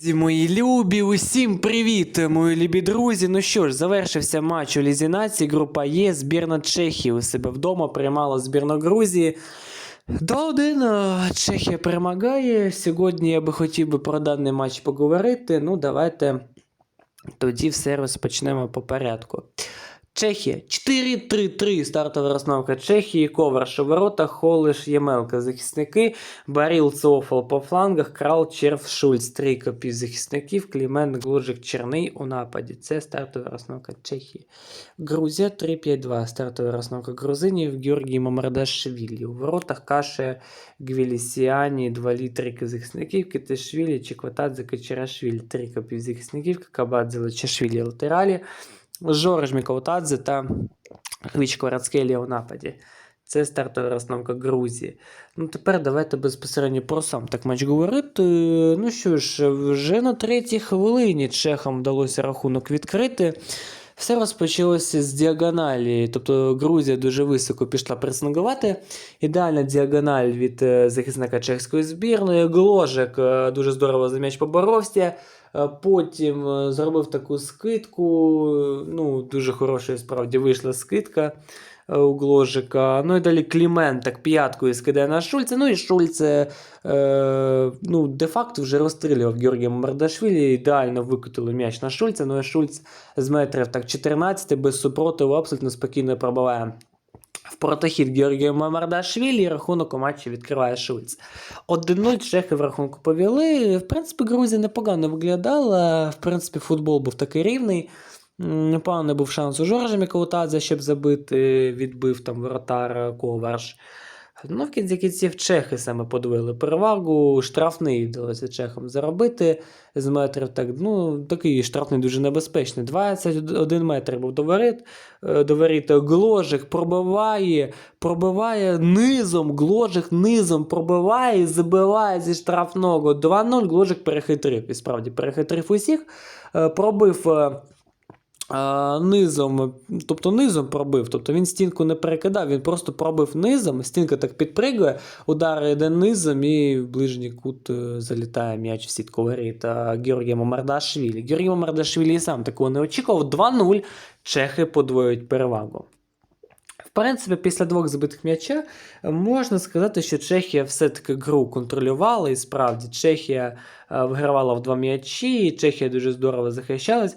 Зі мої любі, усім привіт, мої любі друзі. Ну що ж, завершився матч у Лізі нації. Група Є, збірна Чехії у себе вдома приймала збірну Грузії. 2-1 Чехія перемагає. Сьогодні я би хотів би про даний матч поговорити. Ну, давайте тоді все розпочнемо по порядку. Чехія. 4-3-3 стартова розновка Чехії, Коварш у Холиш, Ємелка захисники, Баріл, Цофал по флангах, Крал, Черв, Шульц, трійка півзахисників, Клімент, Глужик, Черний у нападі. Це стартова розновка Чехії. Грузія 3-5-2, стартова розновка грузинів, Георгій Мамардашвілі. У воротах Каше, Гвілісіані, два літрики захисників, Китишвілі, Чекватадзе, Качерашвілі, трійка півзахисників, Какабадзе, Лечашвілі, латералі. Жорж Мікаутадзе та Хвіч Кварацкелі у нападі. Це стартова розновка Грузії. Ну тепер давайте безпосередньо про сам так матч говорити. Ну що ж, вже на третій хвилині чехам вдалося рахунок відкрити. Все розпочалося з діагоналі, тобто Грузія дуже високо пішла пресингувати. Ідеальна діагональ від е, захисника чеської збірної. Гложик е, дуже здорово за м'яч поборовся. Е, Потім е, зробив таку скидку. Ну, дуже хороша справді вийшла скидка е, у Гложика. Ну і далі Клімент так п'яткою скидає на Шульца. Ну і Шульц е, ну, де-факто вже розстрілював Георгія Мардашвілі. Ідеально викотили м'яч на Шульца. Ну і Шульц з метрів так 14 без супротиву абсолютно спокійно пробиває. В протохід Георгія Мамардашвілі рахунок у матчі відкриває Шульц. 1-0 чехи в рахунку повели. В принципі, Грузія непогано виглядала. В принципі, футбол був такий рівний. Непогано був шанс у Жоржа Мікаутадзе, щоб забити, відбив там воротар Коварш. Ну, в кінці кінців чехи саме подвоїли перевагу. Штрафний вдалося чехам заробити з метрів. Так, ну, такий штрафний дуже небезпечний. 21 метр був до воріт. Е, Гложик пробиває, пробиває низом, Гложик низом пробиває і забиває зі штрафного. 2-0 Гложик перехитрив. І справді перехитрив усіх. Е, Пробив. Низом, тобто низом пробив, тобто він стінку не перекидав, він просто пробив низом, стінка так підпригує, удар йде низом і в ближній кут е, залітає м'яч в сітку воріт Георгія Мамардашвілі. Георгій Мамардашвілі і сам такого не очікував. 2-0 чехи подвоюють перевагу. В принципі, після двох збитих м'яча е, можна сказати, що Чехія все-таки гру контролювала, і справді Чехія е, вигравала в два м'ячі, Чехія дуже здорово захищалась.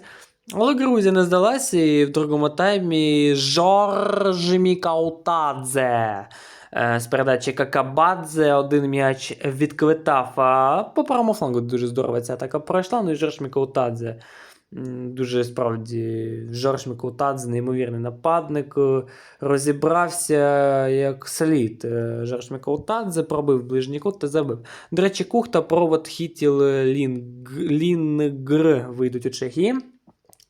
Але Грузія не здалася, і в другому таймі Жорж Мікаутадзе е, з передачі Какабадзе один м'яч відквитав. А по правому флангу дуже здорово ця атака пройшла. Ну і Жорж Мікаутадзе. Дуже справді Жорж Мікаутадзе, неймовірний нападник. е, Розібрався як слід. Е, Жорж Мікаутадзе пробив ближній кут та забив. До речі, Кухта, провод Хітіл Лінг... Лінгр вийдуть у Чехії.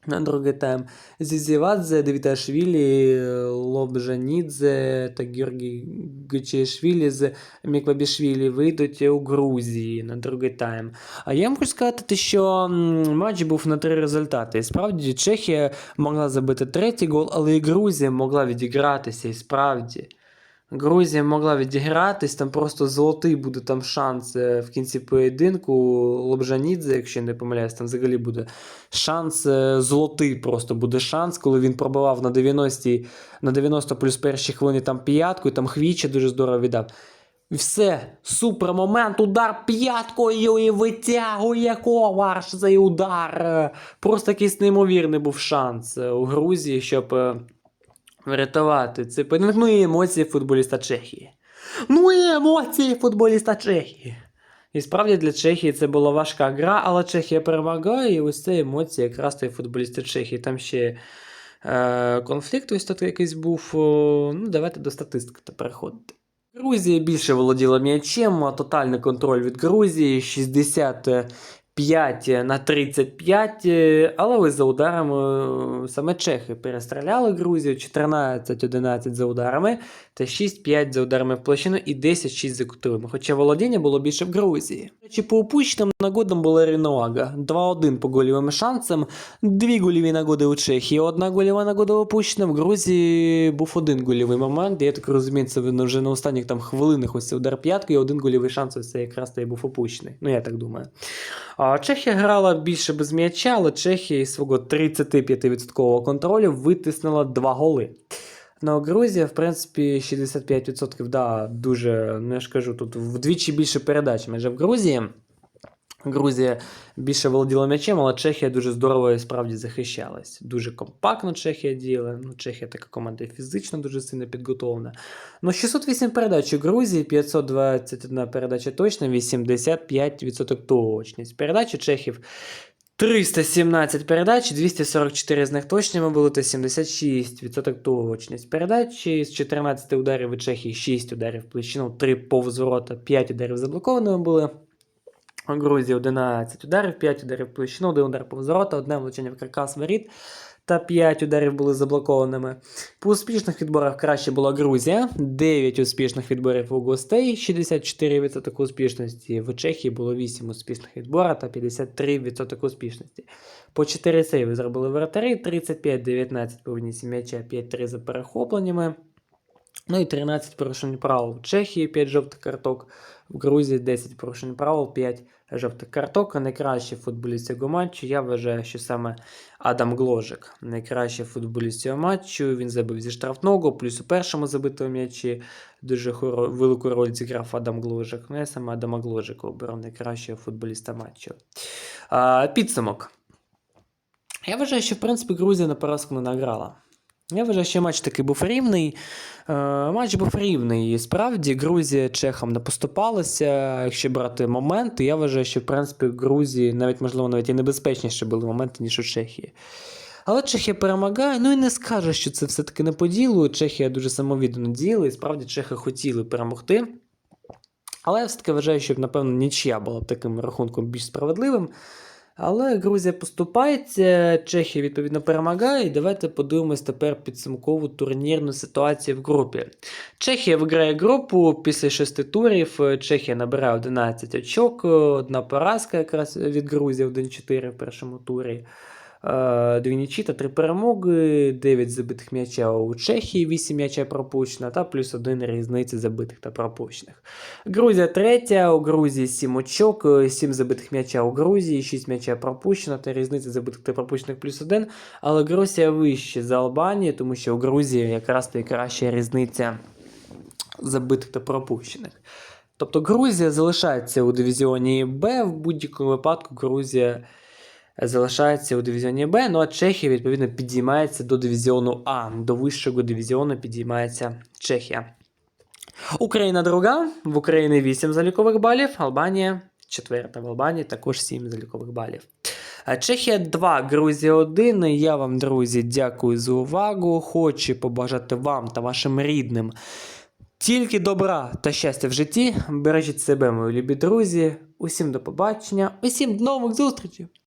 На другий тайм Зізівадзе, Девіташвілі, Лобжанідзе та Георгій Гечешвілі з Міквабішвілі вийдуть у Грузії на другий тайм. А я можу сказати, що матч був на три результати. І справді Чехія могла забити третій гол, але і Грузія могла відігратися. І справді. Грузія могла відігратись, там просто золотий буде там шанс е, в кінці поєдинку. Лобжанідзе, якщо я не помиляюсь, там взагалі буде шанс е, золотий просто буде шанс, коли він пробивав на 90 на 90 плюс перші хвилини там п'ятку, і там Хвіча дуже здорово віддав. Все, супер момент, удар п'яткою і витягує коварш цей удар. Е, Просто якийсь неймовірний був шанс у Грузії, щоб врятувати поєдинок. Ну і емоції футболіста Чехії. Ну і емоції футболіста Чехії. І справді для Чехії це була важка гра, але Чехія перемагає, і ось це емоції якраз той футболісти Чехії. Там ще е, конфлікт ось тут якийсь був. Ну, давайте до статистики та переходити. Грузія більше володіла м'ячем, тотальний контроль від Грузії 65 на 35, е, але ось за ударами е, саме чехи перестріляли Грузію 14-11 за ударами та 6-5 за ударами в площину і 10-6 за кутовими, хоча володіння було більше в Грузії. Речі, по упущеним нагодам була Рінуага. 2-1 по гольовим шансам, дві гольові нагоди у Чехії, одна гольова нагода упущена. В Грузії був один гольовий момент. Я так розумію, це вже на останніх там хвилинах ось удар п'яткою, і один гольовий шанс ось це якраз та й був опущений. Ну, я так думаю. Чехія грала більше без м'яча, але Чехія із свого 35% контролю витиснула два голи. Ну, Грузія, в принципі, 65%, да, дуже, ну я ж кажу, тут вдвічі більше передач, майже в Грузії. Грузія більше володіла м'ячем, але Чехія дуже здорово і справді захищалась. Дуже компактно Чехія діяла. Ну, Чехія така команда фізично дуже сильно підготовлена. Ну, 608 передач у Грузії, 521 передача точна, 85% точність. Передачі Чехів 317 передач, 244 з них точними були та 76% точність. Передачі з 14 ударів у Чехії 6 ударів в площину, 3 повзворота, 5 ударів заблокованими були. Грузії 11 ударів, 5 ударів в площину, 1 удар повз ворота, одне влучення в каркас воріт та 5 ударів були заблокованими. По успішних відборах краще була Грузія, 9 успішних відборів у гостей, 64% успішності. В Чехії було 8 успішних відборів та 53% успішності. По 4 сейви зробили воротарі, 35-19 по винісі м'яча, 5-3 за перехопленнями. Ну і 13 порушень правил. В Чехії 5 жовтих карток, в Грузії 10 порушень правил, 5 жовтих карток. А найкращий футболіст цього матчу, я вважаю, що саме Адам Гложик. Найкращий футболіст цього матчу. Він забив зі штрафного, плюс у першому забитому м'ячі дуже хоро- велику роль зіграв Адам Гложик. Ну, я саме Адама Гложика обрав найкращого футболіста матчу. А, підсумок. Я вважаю, що в принципі Грузія на поразку не награла. Я вважаю, що матч такий був рівний. Е, матч був рівний. І справді Грузія чехам не поступалася. Якщо брати моменти, я вважаю, що в принципі в Грузії навіть можливо навіть і небезпечніші були моменти, ніж у Чехії. Але Чехія перемагає, ну і не скаже, що це все-таки не по. Чехія дуже самовіддано діяла, і справді чехи хотіли перемогти. Але я все-таки вважаю, що, напевно, нічия була б таким рахунком більш справедливим. Але Грузія поступається, Чехія відповідно перемагає. І давайте подивимось тепер підсумкову турнірну ситуацію в групі. Чехія виграє групу після шести турів. Чехія набирає 11 очок, одна поразка якраз від Грузії 1-4 в першому турі. Е, Дві нічі та три перемоги, 9 забитих м'яча у Чехії, 8 м'яча пропущено, та плюс один різниці забитих та пропущених. Грузія третя, у Грузії 7 очок, 7 забитих м'яча у Грузії, 6 м'яча пропущено, та різниця забитих та пропущених плюс 1. Але Грузія вище за Албанію, тому що у Грузії якраз то і краща різниця забитих та пропущених. Тобто Грузія залишається у дивізіоні Б, в будь-якому випадку Грузія залишається у дивізіоні Б, ну а Чехія, відповідно, підіймається до дивізіону А. До вищого дивізіону підіймається Чехія. Україна друга, в Україні 8 залікових балів, Албанія четверта в Албанії також 7 залікових балів. Чехія 2, Грузія 1. Я вам, друзі, дякую за увагу. Хочу побажати вам та вашим рідним тільки добра та щастя в житті. Бережіть себе, мої любі друзі. Усім до побачення, усім до нових зустрічей!